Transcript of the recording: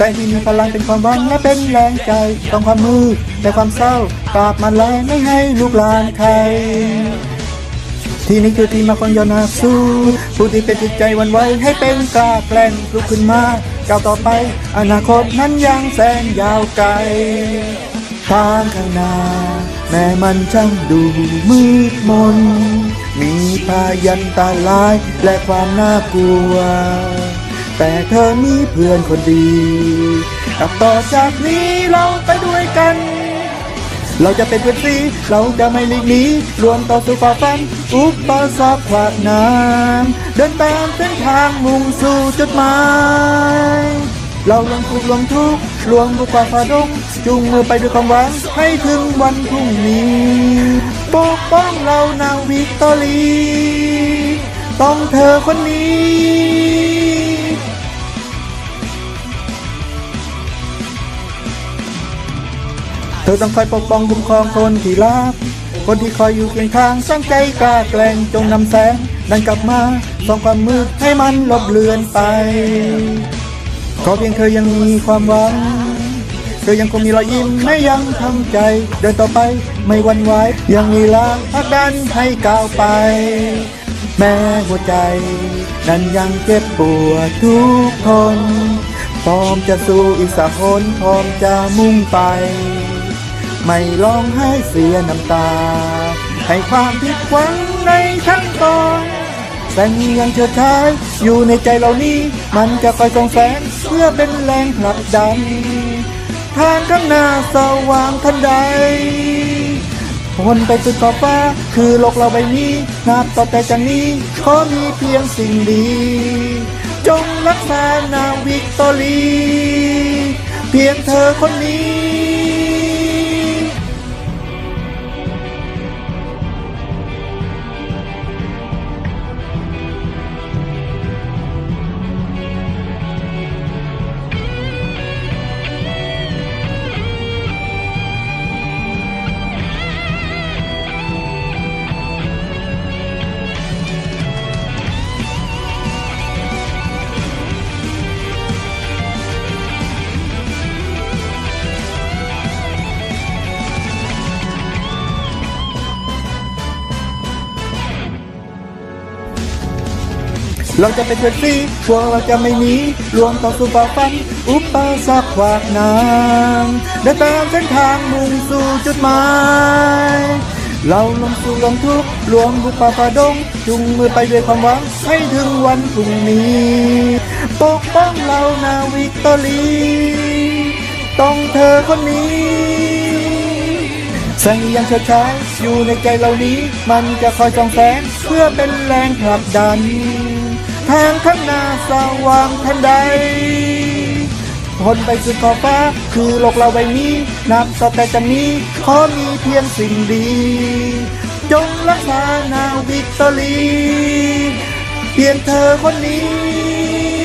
ลายความขี้ข้าโดยแสงนี้แสงที่มีพลังเป็นความหวังและเป็นแรงใจต้องความมืดและความเศร้าปราบมันแล้ไม่ให้ลูกหลานใครที่นี่คือที่มาของยอนาสู้ผู้ที่เป็นจิตใจวันไหวให้เป็นกล้าแกล้งลุกขึ้นมาก้าวต่อไป อนาคตนั้นยังแสนยาวไกลทางข้างหน้าแม้มันช่างดูมืดมน มีพายันตรายและความน่ากลัว แต่เธอมีเพื่อนคนดีกับต่อจากนี้เราไปด้วยกัน เราจะเป็นเพื่อนซีเราจะไม่หลีกหนีรวมต่อสู้ฝ่าฟัน อุปสรรคขวากน้ำเดินตามเส้นทางมุ่งสู่จุดหมายเราลงทุกลงทุกรวมบุกฝ่าฝ่าดงจุงมือไปด้วยความหวังให้ถึงวันพรุ่งนี้ปกป้องเรานางวิกตอรี ต้องเธอคนนี้ ธอต้องคอยปกป้องคุ้มครองคนที่รัก คนที่คอยอยู่เคียงข้างสร้างใจกล้าแกล้งจงนำแสงดันกลับมาส่องความมืดให้มันลบเลือนไปขอเพียงเธอยังมีความหวัง เธอยังคงมีรอยยิ้มไม่ยังทำใจ เดินต่อไปไม่หวันไหวยังมีแรงพักดันให้ก้าวไป แม้หัวใจ นั้นยังเจ็บปวดทุกคนพร้อมจะสู้อีกสักคนพร้อมจะมุ่งไป ไม่ร้องให้เสียน้ำตา ให้ความผิดหวังในขั้นตอนแสงยังเชิดชายอยู่ในใจเรานี้ มันจะคอยส่องแสงเพื่อเป็นแรงผลักดันทางข้างหน้าสว่างทันใดพ้นไปสุดขอบฟ้า คือโลกเราใบนี้ นับต่อแต่จากนี้ ขอมีเพียงสิ่งดี จงรักษานางวิกตอรี เพียงเธอคนนี้ เราจะเป็นเพื่อนซีพวกเราจะไม่หนีรวมต่อสู้ฝ่าฟัน อุปสรรคขวากน้ำเดินตามเส้นทางมุ่งสู่จุดหมาย เราลงสู่ลงทุกรวมบุกป่าฝ่าดง จุงมือไปด้วยความหวังให้ถึงวันพรุ่งนี้ปกป้องเรานาวิกตอรีต้องเธอคนนี้แสงยังเฉิดฉายอยู่ในใจเรานี้ มันจะคอยส่องแสงเพื่อเป็นแรงผลักดัน ทางข้างหน้าสว่างทันใดคนไปสุดขอบฟ้า คือโลกเราใบนี้นับต่อแต่จะมีขอมีเพียงสิ่งดี จงรักษานาวิกตอรี เพียงเธอคนนี้